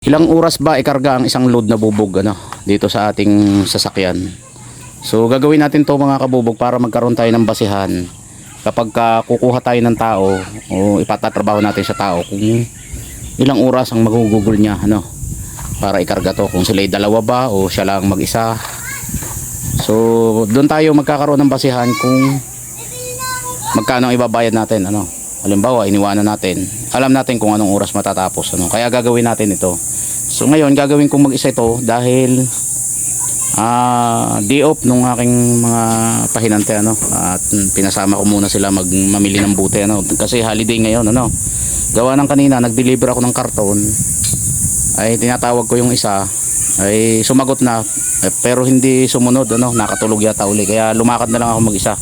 Ilang oras ba ikarga ang isang load na bubog ano, dito sa ating sasakyan? So gagawin natin to mga kabubog para magkaroon tayo ng basihan. Kapag ka kukuha tayo ng tao o ipatatrabaho natin sa tao kung ilang oras ang magugugol niya ano para ikarga to. Kung sila dalawa ba o siya lang mag-isa. So doon tayo magkakaroon ng basihan kung magkano ibabayad natin ano. Halimbawa iniwanan natin alam natin kung anong oras matatapos ano. Kaya gagawin natin ito. So ngayon gagawin kong mag-isa ito dahil ah day off nung aking mga pahinante ano. At mm, pinasama ko muna sila mag mamili ng buti ano. Kasi holiday ngayon ano. Gawa ng kanina nag-deliver ako ng karton. Ay tinatawag ko yung isa. Ay sumagot na. Eh, pero hindi sumunod ano. Nakatulog yata uli. Kaya lumakad na lang ako mag-isa.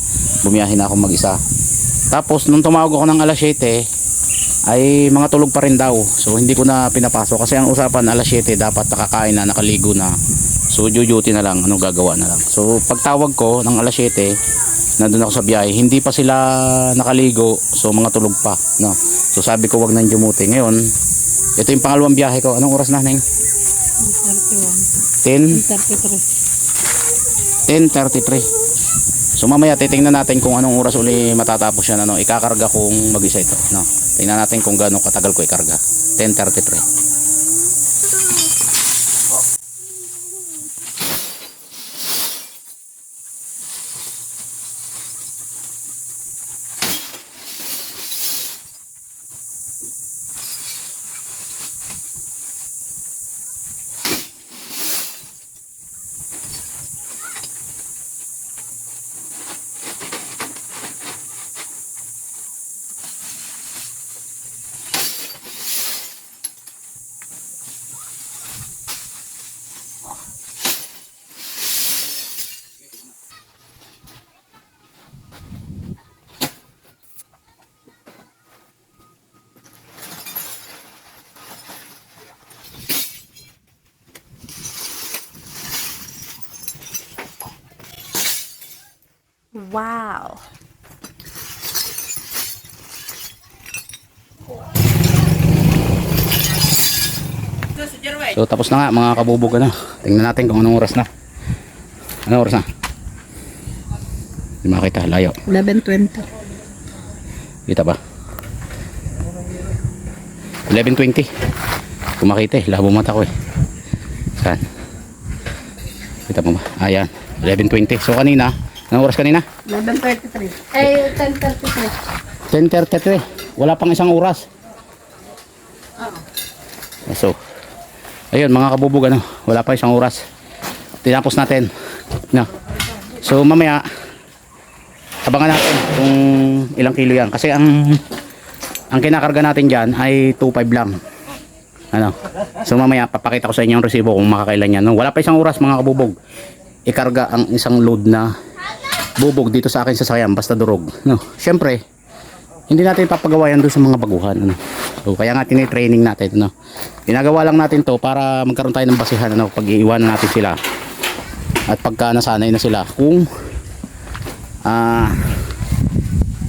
Bumiyahin na ako mag-isa. Tapos nung tumawag ako ng alas 7 ay mga tulog pa rin daw. So hindi ko na pinapasok kasi ang usapan alas 7 dapat nakakain na nakaligo na. So duty na lang ano gagawa na lang. So pagtawag ko ng alas 7 nandun ako sa biyahe hindi pa sila nakaligo so mga tulog pa no? So sabi ko wag nang dumuti ngayon ito yung pangalawang biyahe ko. Anong oras na neng? 10 33. 10.33 so mamaya titingnan natin kung anong oras uli matatapos yan ano? Ikakarga kung mag-isa ito no tingnan natin kung gaano katagal ko ikarga. 10.33 Wow. So tapos na nga mga kabubog ano. Tingnan natin kung anong oras na. Anong oras na? Hindi makita, layo. 11.20. Kita ba? 11.20. Kung makita eh, labo mata ko eh. Saan? Kita mo ba? Ayan, 11.20. So kanina, anong oras kanina? 11.33. Eh, 10.33. 10.33. Wala pang isang oras. So, ayun mga kabubog ano, wala pa isang oras. Tinapos natin. No. So mamaya, abangan natin kung ilang kilo yan. Kasi ang ang kinakarga natin dyan ay 2.5 lang. Ano? So mamaya papakita ko sa inyo yung resibo kung makakailan yan. No? Wala pa isang oras mga kabubog. Ikarga ang isang load na bubog dito sa akin sa sasakyan basta durog. No? Siyempre, hindi natin papagawa yan doon sa mga baguhan. Ano? So, kaya nga tinitraining natin. Ano? Ginagawa lang natin to para magkaroon tayo ng basihan ano, pag iiwanan natin sila. At pagka nasanay na sila kung ah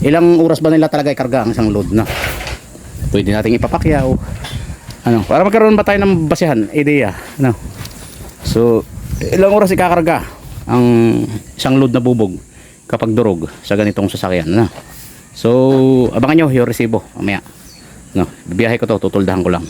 ilang oras ba nila talaga ikarga ang isang load na pwede nating ipapakyaw ano para magkaroon ba tayo ng basihan ideya ano so ilang oras ikakarga ang isang load na bubog kapag durog sa ganitong sasakyan ano so abangan nyo yung resibo mamaya. No bibiyahe ko to tutuldahan ko lang